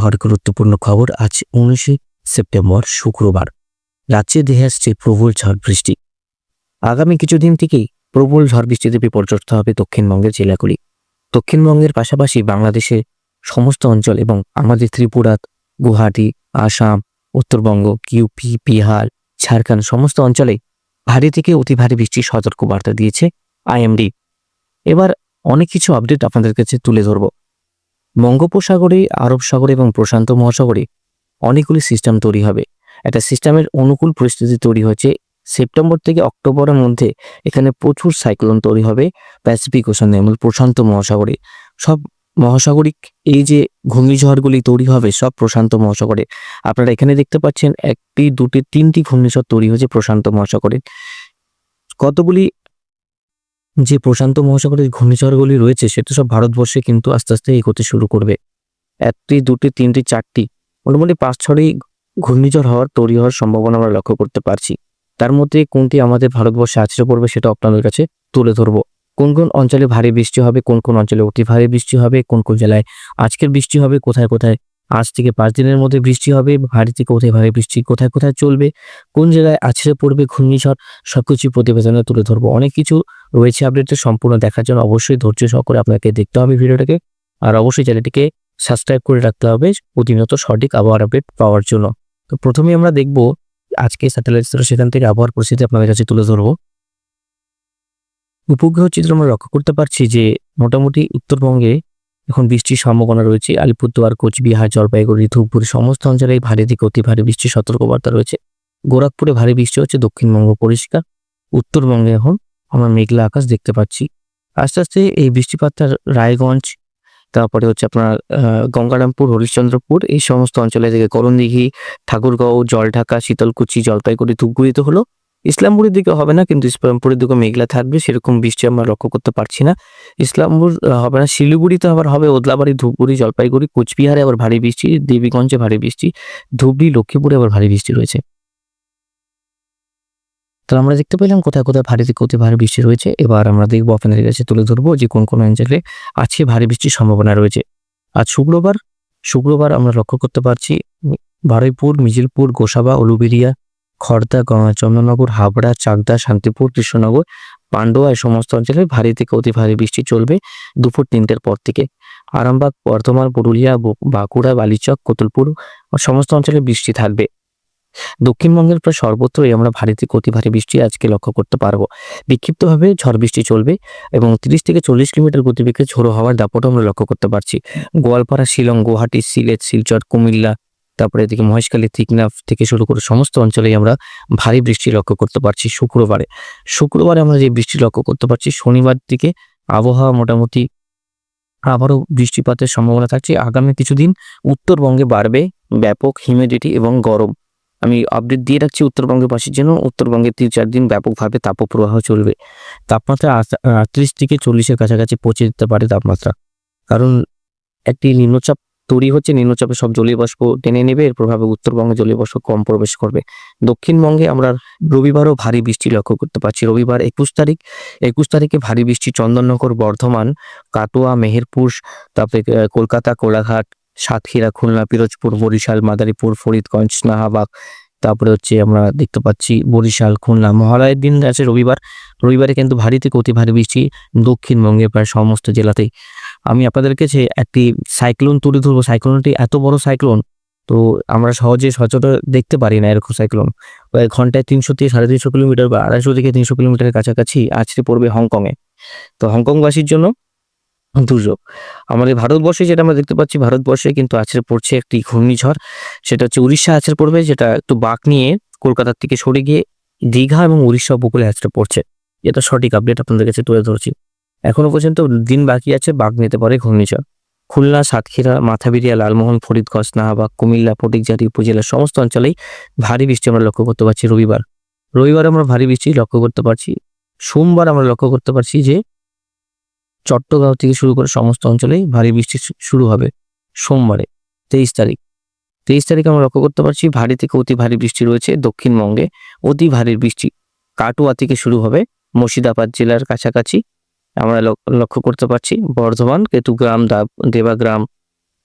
আবহাওয়ার গুরুত্বপূর্ণ খবর আজ উনিশে সেপ্টেম্বর শুক্রবার। রাজ্যে দেহে আসছে প্রবল ঝড় বৃষ্টি। আগামী কিছুদিন থেকেই প্রবল ঝড় বৃষ্টিতে বিপর্যস্ত হবে দক্ষিণবঙ্গের জেলাগুলি। দক্ষিণবঙ্গের পাশাপাশি বাংলাদেশের সমস্ত অঞ্চল এবং আমাদের ত্রিপুরা, গুয়াহাটি, আসাম, উত্তরবঙ্গ, ইউপি, বিহার, ঝাড়খণ্ড সমস্ত অঞ্চলে ভারী থেকে অতি ভারী বৃষ্টির সতর্কবার্তা দিয়েছে আইএমডি। এবার অনেক কিছু আপডেট আপনাদের কাছে তুলে ধরব। বঙ্গোপসাগরে, আরব সাগরে এবং প্রশান্ত মহাসাগরে অনেকগুলি সিস্টেম তৈরি হবে। একটা সিস্টেমের অনুকূল পরিস্থিতি তৈরি হচ্ছে সেপ্টেম্বর থেকে অক্টোবরের মধ্যে। এখানে প্রচুর সাইক্লোন তৈরি হবে প্যাসিফিক ওশানে এবং প্রশান্ত মহাসাগরে। সব মহাসাগরিক এই যে ঘূর্ণিঝড়গুলি তৈরি হবে সব প্রশান্ত মহাসাগরে। আপনারা এখানে দেখতে পাচ্ছেন একটি, দুটি, তিনটি ঘূর্ণিঝড় তৈরি হয়েছে প্রশান্ত মহাসাগরে। কতগুলি যে প্রশান্ত মহাসাগরের ঘূর্ণিঝড়গুলি রয়েছে, সেটা সব ভারতবর্ষে কিন্তু আস্তে আস্তে এগোতে শুরু করবে। একটি, দুটি, তিনটি, চারটি, মোটামুটি পাঁচ ছটি ঘূর্ণিঝড় হওয়ার তৈরি হওয়ার সম্ভাবনা আমরা লক্ষ্য করতে পারছি। তার মধ্যে কোনটি আমাদের ভারতবর্ষে আছড়ে পড়বে সেটা আপনাদের কাছে তুলে ধরবো। কোন কোন অঞ্চলে ভারী বৃষ্টি হবে, কোন কোন অঞ্চলে অতি ভারী বৃষ্টি হবে, কোন কোন জেলায় আজকের বৃষ্টি হবে, কোথায় কোথায় আজ থেকে পাঁচ দিনের মধ্যে বৃষ্টি হবে, ভারী থেকে কোথায় ভারী বৃষ্টি কোথায় কোথায় চলবে, কোন জায়গায় আছড়ে পড়বে ঘূর্ণিঝড়, সবকিছু প্রতিবেদনে তুলে ধরবো। অনেক কিছু রয়েছে আপডেটটা সম্পূর্ণ দেখার জন্য অবশ্যই ধৈর্য সহকারে আপনাকে দেখতে হবে ভিডিওটাকে। আর অবশ্যই চ্যানেলটিকে সাবস্ক্রাইব করে রাখতে হবে প্রতিনিয়ত সঠিক আবহাওয়ার আপডেট পাওয়ার জন্য। তো প্রথমে আমরা দেখব আজকে স্যাটেলাইট সেখান থেকে আবহাওয়ার পরিস্থিতি আপনাদের কাছে তুলে ধরবো। উপগ্রহ চিত্র আমরা লক্ষ্য করতে পারছি যে মোটামুটি উত্তরবঙ্গে এখন বৃষ্টির সম্ভাবনা রয়েছে। আলিপুরদুয়ার, কোচবিহার, জলপাইগুড়ি ধূপগুড়ি সমস্ত অঞ্চলে ভারী থেকে অতি ভারী বৃষ্টির সতর্কবার্তা রয়েছে। গোরখপুরে ভারী বৃষ্টি হচ্ছে, দক্ষিণবঙ্গ পরিষ্কার, উত্তরবঙ্গে এখন আমরা মেঘলা আকাশ দেখতে পাচ্ছি। আস্তে আস্তে এই বৃষ্টিপাতটা রায়গঞ্জ, তারপরে হচ্ছে আপনার গঙ্গারামপুর, হরিশ্চন্দ্রপুর, এই সমস্ত অঞ্চলে থেকে করণদিঘি, ঠাকুরগাঁও, জলঢাকা, শীতলকুচি, জলপাইগুড়ি ধূপগুড়িতে হলো ইসলামপুরের দিকে হবে না, কিন্তু ইসলামপুরের দিকে মেঘলা থাকবে, সেরকম বৃষ্টি আমরা লক্ষ্য করতে পারছি না। ইসলামপুর হবে না, শিলিগুড়িতে আবার হবে ওদলাবাড়ি, ধূপগুড়ি, জলপাইগুড়ি, কোচবিহারে আবার ভারী বৃষ্টি, দেবীগঞ্জে ভারী বৃষ্টি ধুবড়ি লক্ষ্মীপুরে আবার ভারী বৃষ্টি রয়েছে। তো আমরা দেখতে পেলাম কোথায় কোথায় ভারী থেকে অতি ভারী বৃষ্টি রয়েছে। এবার আমরা দেখব আপনাদের কাছে তুলে ধরবো যে কোন কোন অঞ্চলে আজকে ভারী বৃষ্টির সম্ভাবনা রয়েছে। আজ শুক্রবার শুক্রবার আমরা লক্ষ্য করতে পারছি বারুইপুর মিজিলপুর, গোসাবা, উলুবেরিয়া খড়দা গ- চন্দননগর হাবড়া, চাকদা, শান্তিপুর, কৃষ্ণনগর, পান্ডুয়া এই সমস্ত অঞ্চলে ভারী থেকে অতি ভারী বৃষ্টি চলবে দুপুর তিনটের পর থেকে। আরামবাগ, বর্ধমান, পুরুলিয়া বাঁকুড়া, বালিচক, কোতুলপুর সমস্ত অঞ্চলে বৃষ্টি থাকবে। দক্ষিণবঙ্গের প্রায় সর্বত্রই আমরা ভারী থেকে অতি ভারী বৃষ্টি আজকে লক্ষ্য করতে পারব। বিক্ষিপ্তভাবে ঝড় বৃষ্টি চলবে এবং তিরিশ থেকে চল্লিশ কিলোমিটার গতিবেগে ঝোড়ো হওয়ার দাপটও আমরা লক্ষ্য করতে পারছি। গোয়ালপাড়া, শিলং, গুয়াহাটি, সিলেট, শিলচর, কুমিল্লা তারপরে এদিকে মহেশখালী তিকনাফ থেকে শুরু করে সমস্ত অঞ্চলেই আমরা ভারী বৃষ্টি লক্ষ্য করতে পারছি শুক্রবারে। শুক্রবারে আমরা যে বৃষ্টি লক্ষ্য করতে পারছি, শনিবার দিকে আবহাওয়া মোটামুটি আবারও বৃষ্টিপাতের সম্ভাবনা থাকছে। আগামী কিছুদিন উত্তরবঙ্গে বাড়বে ব্যাপক হিউমিডিটি এবং গরম। আমি আপডেট দিয়ে রাখছি উত্তরবঙ্গের পাশের জন্য। উত্তরবঙ্গে তিন চার দিন ব্যাপকভাবে তাপপ্রবাহ চলবে। তাপমাত্রা আটত্রিশ থেকে চল্লিশের কাছাকাছি পৌঁছে যেতে পারে তাপমাত্রা। কারণ একটি নিম্নচাপ তৈরি হচ্ছে, নিম্নচাপে সব জলীয় বাষ্প টেনে নেবে, এর প্রভাবে উত্তরবঙ্গে জলীয় বাষ্প কম প্রবেশ করবে। দক্ষিণবঙ্গে আমরা রবিবারও ভারী বৃষ্টি লক্ষ্য করতে পারছি। রবিবার একুশ তারিখ, একুশ তারিখে ভারী বৃষ্টি চন্দননগর, বর্ধমান, কাটোয়া, মেহেরপুর, তারপরে কলকাতা, কোলাঘাট, সাতক্ষীরা, খুলনা, পিরোজপুর, বরিশাল, মাদারীপুর, ফরিদগঞ্জ নাহাবাগ তারপরে হচ্ছে আমরা দেখতে পাচ্ছি বরিশাল, খুলনা, মহালয়ের দিন আছে রবিবার। রবিবারে কিন্তু ভারী থেকে অতি ভারী বৃষ্টি দক্ষিণবঙ্গে প্রায় সমস্ত জেলাতেই। আমি আপনাদের কাছে একটি সাইক্লোন তুলে ধরবো, সাইক্লোনটি এত বড় সাইক্লোন, তো আমরা সহজে সচরাচর দেখতে পারি না এরকম সাইক্লোন। ঘন্টায় তিনশো থেকে সাড়ে তিনশো কিলোমিটার বা আড়াইশো থেকে তিনশো কিলোমিটারের কাছাকাছি আছড়ে পড়বে হংকংয়ে। তো হংকংবাসীর জন্য দুর্যোগ। আমাদের ভারতবর্ষে যেটা আমরা দেখতে পাচ্ছি, ভারতবর্ষে কিন্তু আছড়ে পড়ছে একটি ঘূর্ণিঝড়। সেটা হচ্ছে উড়িষ্যা আছড়ে পড়বে, যেটা একটু বাঁক নিয়ে কলকাতার থেকে সরে গিয়ে দীঘা এবং উড়িষ্যা উপকূলে আছড়ে পড়ছে। এটা সঠিক আপডেট আপনাদের কাছে তুলে ধরছি। এখনও পর্যন্ত দিন বাকি আছে, বাঘ নিতে পারে ঘূর্ণিঝড়। খুলনা, সাতক্ষীরা, মাথাবিরিয়া, লালমোহন, ফরিদগঞ্জ, নাহাবাগ, কুমিল্লা ফটিকজারি উপজেলার সমস্ত অঞ্চলেই ভারী বৃষ্টি আমরা লক্ষ্য করতে পারছি রবিবার। রবিবার আমরা ভারী বৃষ্টি লক্ষ্য করতে পারছি। সোমবার আমরা লক্ষ্য করতে পারছি যে চট্টগ্রাম থেকে শুরু করে সমস্ত অঞ্চলেই ভারী বৃষ্টি শুরু হবে সোমবারে, তেইশ তারিখ। তেইশ তারিখ আমরা লক্ষ্য করতে পারছি ভারী থেকে অতি ভারী বৃষ্টি রয়েছে দক্ষিণবঙ্গে। অতি ভারী বৃষ্টি কাটোয়া থেকে শুরু হবে মুর্শিদাবাদ জেলার কাছাকাছি। আমরা লক- লক্ষ্য করতে পারছি। বর্ধমান, কেতুগ্রাম দেবাগ্রাম,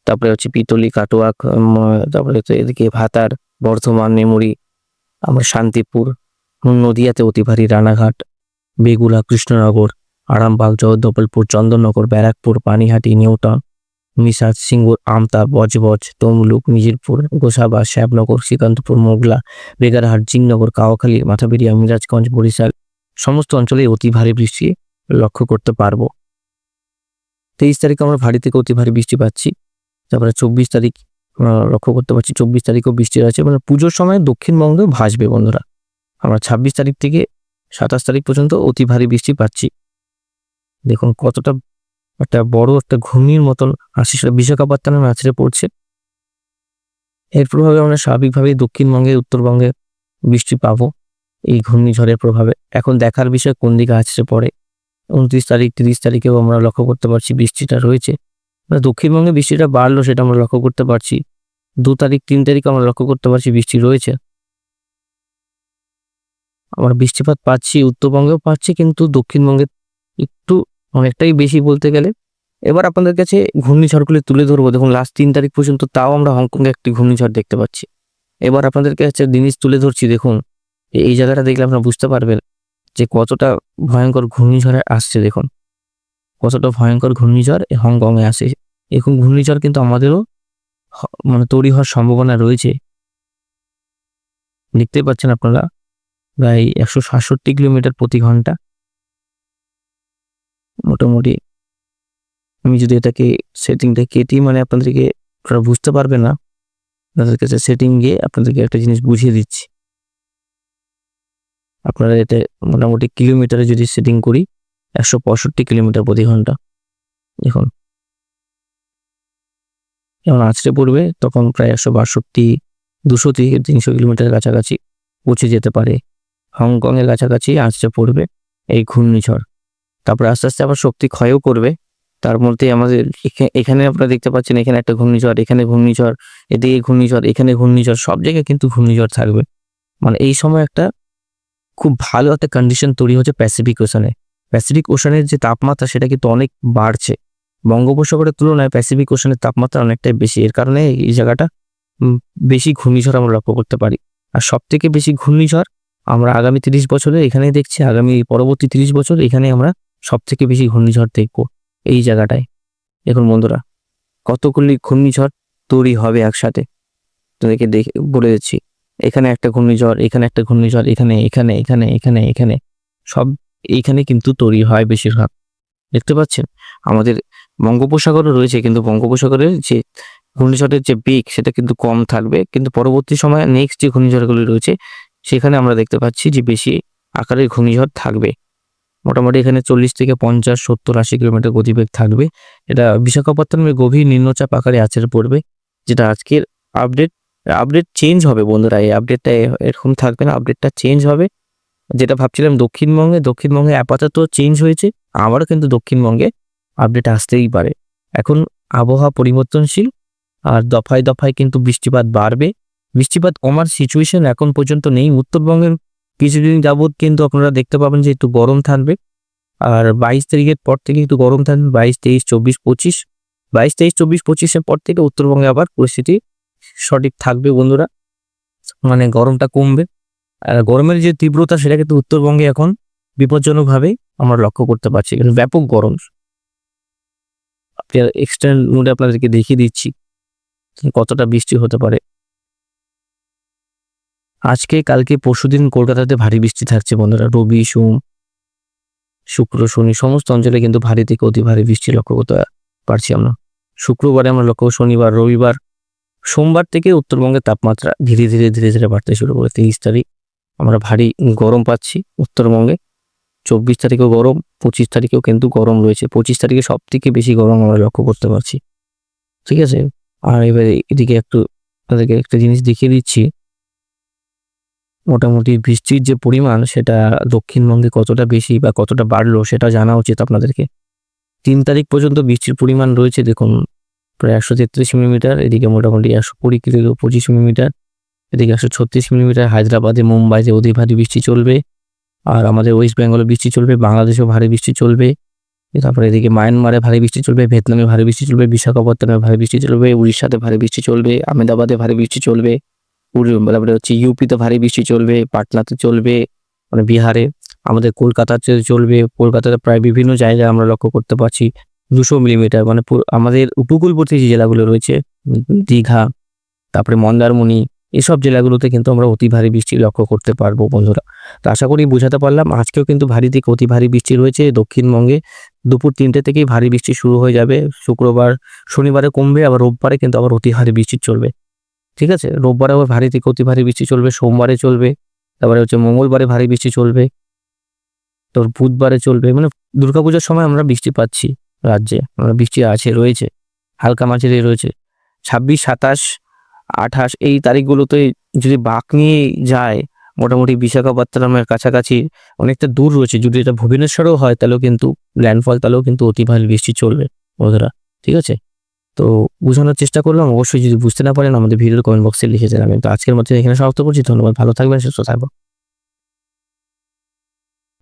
তারপরে হচ্ছে পিতলি, কাটোয়াক তারপরে হচ্ছে এদিকে ভাতার, বর্ধমান মেমরি আমার শান্তিপুর নদিয়াতে অতি ভারী রানাঘাট, বেগুলা, কৃষ্ণনগর, আরামবাগ, জগদ্দলপুর, চন্দননগর, ব্যারাকপুর, পানিহাটি, নিউটাউন মিসাজ সিঙ্গুর, আমতা, বজবজ, তমলুক, মিজিরপুর, গোসাবা শ্যাবনগর শ্রীকান্তপুর, মোগলা, বেগারহাট, জিংনগর কাওয়াখালী মাথাবেরিয়া মিরাজগঞ্জ, বরিশাল, সমস্ত অঞ্চলে অতি ভারী বৃষ্টি। লক্ষ্য করতে পারব। তেইশ তারিখ আমরা ভারী থেকে অতি ভারী বৃষ্টি পাচ্ছি। তারপরে চব্বিশ তারিখ আমরা লক্ষ্য করতে পারছি চব্বিশ তারিখও বৃষ্টি আছে। মানে পুজোর সময় দক্ষিণবঙ্গে ভাসবে বন্ধুরা। আমরা ছাব্বিশ তারিখ থেকে সাতাশ তারিখ পর্যন্ত অতি ভারী বৃষ্টি পাচ্ছি। দেখুন কতটা একটা বড় একটা ঘূর্ণির মতন সেটা বিশাখাপত্তনম আছড়ে পড়ছে। এর প্রভাবে আমরা স্বাভাবিকভাবেই দক্ষিণবঙ্গে, উত্তরবঙ্গে বৃষ্টি পাবো। এই ঘূর্ণিঝড়ের প্রভাবে। এখন দেখার বিষয় কোন দিকে আছড়ে পড়ে উনত্রিশ তারিখ, তিরিশ তারিখেও আমরা লক্ষ্য করতে পারছি বৃষ্টিটা রয়েছে। মানে দক্ষিণবঙ্গে বৃষ্টিটা বাড়লো সেটা আমরা লক্ষ্য করতে পারছি। দু তারিখ, তিন তারিখ আমরা লক্ষ্য করতে পারছি বৃষ্টি রয়েছে। আমরা বৃষ্টিপাত পাচ্ছি, উত্তরবঙ্গেও পাচ্ছি, কিন্তু দক্ষিণবঙ্গে একটু অনেকটাই বেশি বলতে গেলে। এবার আপনাদের কাছে ঘূর্ণিঝড়গুলি তুলে ধরবো। দেখুন লাস্ট তিন তারিখ পর্যন্ত তাও আমরা হংকংয়ে একটি ঘূর্ণিঝড় দেখতে পাচ্ছি। এবার আপনাদেরকে হচ্ছে জিনিস তুলে ধরছি। দেখুন, এই জায়গাটা দেখলে আপনারা বুঝতে পারবেন। যে কতটা ভয়ঙ্কর ঘূর্ণিঝড়ে আসছে দেখুন। কতটা ভয়ঙ্কর ঘূর্ণিঝড় হংকংয়ে আসে। এরকম ঘূর্ণিঝড় কিন্তু আমাদেরও মানে তৈরি হওয়ার সম্ভাবনা রয়েছে। দেখতেই পাচ্ছেন আপনারা, প্রায় একশো সাতষট্টি কিলোমিটার প্রতি ঘণ্টা। মোটামুটি আমি যদি এটাকে সেটিংটা কেটি মানে আপনাদেরকে বুঝতে পারবে না, আপনাদের কাছে সেটিং গিয়ে আপনাদেরকে একটা জিনিস বুঝিয়ে দিচ্ছি। আপনারা এতে মোটামুটি কিলোমিটারে যদি সেটিং করি, একশো পঁয়ষট্টি কিলোমিটার প্রতি ঘণ্টা। দেখুন। যখন আছড়ে পড়বে, তখন প্রায় একশো বাষট্টি, দুশো থেকে তিনশো কিলোমিটার কাছাকাছি পৌঁছে যেতে পারে। হংকংয়ের কাছাকাছি আছড়ে পড়বে এই ঘূর্ণিঝড়। তারপর আস্তে আস্তে আবার শক্তি ক্ষয়ও করবে। তার মধ্যে আমাদের এখা- এখানে আপনারা দেখতে পাচ্ছেন এখানে একটা ঘূর্ণিঝড়, এখানে ঘূর্ণিঝড়, এদিকে ঘূর্ণিঝড়, এখানে ঘূর্ণিঝড়, সব জায়গায় কিন্তু ঘূর্ণিঝড় থাকবে। মানে এই সময় একটা খুব ভালো একটা কন্ডিশন তৈরি হচ্ছে প্যাসিফিক ওশানে প্যাসিফিক ওশানের যে তাপমাত্রা, সেটা কিন্তু অনেক বাড়ছে। বঙ্গোপসাগরের তুলনায় প্যাসিফিক ওশানের তাপমাত্রা অনেকটাই বেশি। এর কারণে এই জায়গাটা বেশি ঘূর্ণিঝড় আমরা লক্ষ্য করতে পারি। আর সব থেকে বেশি ঘূর্ণিঝড় আমরা আগামী তিরিশ বছরে এখানেই দেখছি। আগামী পরবর্তী তিরিশ বছর এখানে আমরা সব থেকে বেশি ঘূর্ণিঝড় দেখব এই জায়গাটায়। দেখুন বন্ধুরা, কতগুলি ঘূর্ণিঝড় তৈরি হবে একসাথে? তোদেরকে দেখে বলে দিচ্ছি। এখানে একটা ঘূর্ণিঝড়, এখানে একটা ঘূর্ণিঝড়, এখানে এখানে এখানে এখানে এখানে। সব এইখানে কিন্তু তৈরি হয় বেশিরভাগ। দেখতে পাচ্ছেন? আমাদের বঙ্গোপসাগরও রয়েছে, কিন্তু বঙ্গোপসাগরের যে ঘূর্ণিঝড়ের যে বেগ, সেটা কিন্তু কম থাকবে। কিন্তু পরবর্তী সময়ে নেক্সট যে ঘূর্ণিঝড়গুলি রয়েছে, সেখানে আমরা দেখতে পাচ্ছি যে বেশি আকারের ঘূর্ণিঝড় থাকবে। মোটামুটি এখানে চল্লিশ থেকে পঞ্চাশ, সত্তর, আশি কিলোমিটার গতিবেগ থাকবে। এটা বিশাখাপত্তনমের গভীর নিম্নচাপ আকারে আছড়ে পড়বে, যেটা আজকের আপডেট আপডেট চেঞ্জ হবে বন্ধুরা, এই আপডেটটা এরকম থাকবে না আপডেটটা চেঞ্জ হবে। যেটা ভাবছিলাম দক্ষিণবঙ্গে দক্ষিণবঙ্গে আপাতত চেঞ্জ হয়েছে আবারও কিন্তু দক্ষিণবঙ্গে আপডেট আসতেই পারে। এখন আবহাওয়া পরিবর্তনশীল, আর দফায় দফায় কিন্তু বৃষ্টিপাত বাড়বে। বৃষ্টিপাত কমার সিচুয়েশন এখন পর্যন্ত নেই। উত্তরবঙ্গের কিছুদিন যাবৎ কিন্তু আপনারা দেখতে পাবেন যে একটু গরম থাকবে। আর বাইশ তারিখের পর থেকে একটু গরম থাকবে, বাইশ, তেইশ, চব্বিশ, পঁচিশ। বাইশ, তেইশ, চব্বিশ, পঁচিশের পর থেকে উত্তরবঙ্গে আবার পরিস্থিতি সঠিক থাকবে বন্ধুরা। মানে গরমটা কমবে। আর গরমের যে তীব্রতা, সেটা কিন্তু উত্তরবঙ্গে এখন বিপজ্জনকভাবে আমরা লক্ষ্য করতে পারছি। কিন্তু ব্যাপক গরম। আপনি এক্সটার্নাল মোডে আপনাদেরকে দেখিয়ে দিচ্ছি কতটা বৃষ্টি হতে পারে। আজকে, কালকে পরশুদিন কলকাতাতে ভারী বৃষ্টি থাকছে বন্ধুরা। রবি, সোম, শুক্র, শনি, সমস্ত অঞ্চলে কিন্তু ভারী থেকে অতি ভারী বৃষ্টি লক্ষ্য করতে পারছি আমরা। শুক্রবারে আমরা লক্ষ্য শনিবার, রবিবার সোমবার থেকে উত্তরবঙ্গের তাপমাত্রা ধীরে ধীরে ধীরে ধীরে বাড়তে শুরু করে। তেইশ তারিখ আমরা ভারী গরম পাচ্ছি উত্তরবঙ্গে। চব্বিশ তারিখেও গরম, পঁচিশ তারিখেও কিন্তু গরম রয়েছে। পঁচিশ তারিখে সব থেকে বেশি গরম আমরা লক্ষ্য করতে পারছি। ঠিক আছে? আর এবারে এদিকে একটু তাদেরকে একটা জিনিস দেখিয়ে দিচ্ছি। মোটামুটি বৃষ্টির যে পরিমাণ, সেটা দক্ষিণবঙ্গে কতটা বেশি বা কতটা বাড়লো, সেটা জানা উচিত আপনাদেরকে। তিন তারিখ পর্যন্ত বৃষ্টির পরিমাণ রয়েছে, দেখুন প্রায় একশো তেত্রিশ মিলিমিটার, এদিকে মোটামুটি একশো কুড়ি থেকে পঁচিশ মিলিমিটার, এদিকে একশো ছত্রিশ মিলিমিটার, হায়দ্রাবাদে, মুম্বাইতে অতি ভারী বৃষ্টি চলবে আর আমাদের ওয়েস্ট বেঙ্গলে বৃষ্টি চলবে, বাংলাদেশেও ভারী বৃষ্টি চলবে। তারপরে এদিকে মায়ানমারে ভারী বৃষ্টি চলবে, ভিয়েতনামে ভারী বৃষ্টি চলবে, বিশাখাপত্তনমে ভারী বৃষ্টি চলবে, উড়িষ্যাতে ভারী বৃষ্টি চলবে, আহমেদাবাদে ভারী বৃষ্টি চলবে তারপরে হচ্ছে ইউপিতে ভারী বৃষ্টি চলবে, পাটনাতে চলবে মানে বিহারে, আমাদের কলকাতাতে চলবে, কলকাতাতে প্রায় বিভিন্ন জায়গায় আমরা লক্ষ্য করতে পারছি। দুশো মিলিমিটার মানে আমাদের উপকূলবর্তী যে জেলাগুলো রয়েছে, দীঘা, তারপরে মন্দারমণি, এসব জেলাগুলোতে কিন্তু আমরা অতি ভারী বৃষ্টি লক্ষ্য করতে পারব বন্ধুরা। তো আশা করি বোঝাতে পারলাম, আজকেও কিন্তু ভারী থেকে অতি ভারী বৃষ্টি রয়েছে। দক্ষিণবঙ্গে দুপুর তিনটে থেকেই ভারী বৃষ্টি শুরু হয়ে যাবে। শুক্রবার, শনিবারে কমবে, আবার রোববারে কিন্তু আবার অতি ভারী বৃষ্টি চলবে। ঠিক আছে? রোববারে আবার ভারী থেকে অতি ভারী বৃষ্টি চলবে, সোমবারে চলবে, তারপরে হচ্ছে মঙ্গলবারে ভারী বৃষ্টি চলবে তোর বুধবারে চলবে মানে দুর্গাপূজার সময় আমরা বৃষ্টি পাচ্ছি। রাজ্যে বৃষ্টি আছে, রয়েছে, হালকা মাঝারি রয়েছে। ছাব্বিশ, সাতাশ, আঠাশ, এই তারিখগুলোতে যদি বাঁক নিয়ে যায়, মোটামুটি বিশাখাপত্তনমের কাছাকাছি অনেকটা দূর রয়েছে। যদি এটা ভুবনেশ্বরেও হয়, তাহলেও কিন্তু ল্যান্ডফল তাহলেও কিন্তু অতি বৃষ্টি চলবে, বন্ধুরা, ঠিক আছে? তো বোঝানোর চেষ্টা করলাম, অবশ্যই যদি বুঝতে না পারেন, আমাদের ভিডিওর কমেন্ট বক্সে লিখে জানাবেন। তো আজকের মধ্যে এখানে সমাপ্ত করছি, ধন্যবাদ, ভালো থাকবেন, সুস্থ থাকবেন।